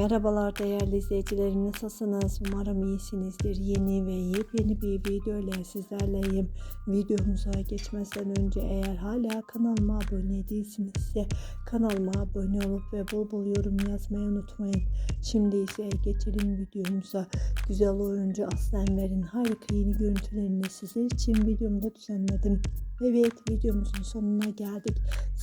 Merhabalar değerli izleyicilerim nasılsınız? Umarım iyisinizdir. Yeni ve yepyeni bir video ile sizlerleyim. Videomuza geçmezden önce eğer hala kanalıma abone değilsinizse kanalıma abone olup ve bol bol yorum yazmayı unutmayın. Şimdi ise geçelim videomuza. Güzel oyuncu Aslı Enver'in harika yeni görüntülerini sizler için videomda düzenledim. Evet videomuzun sonuna geldik.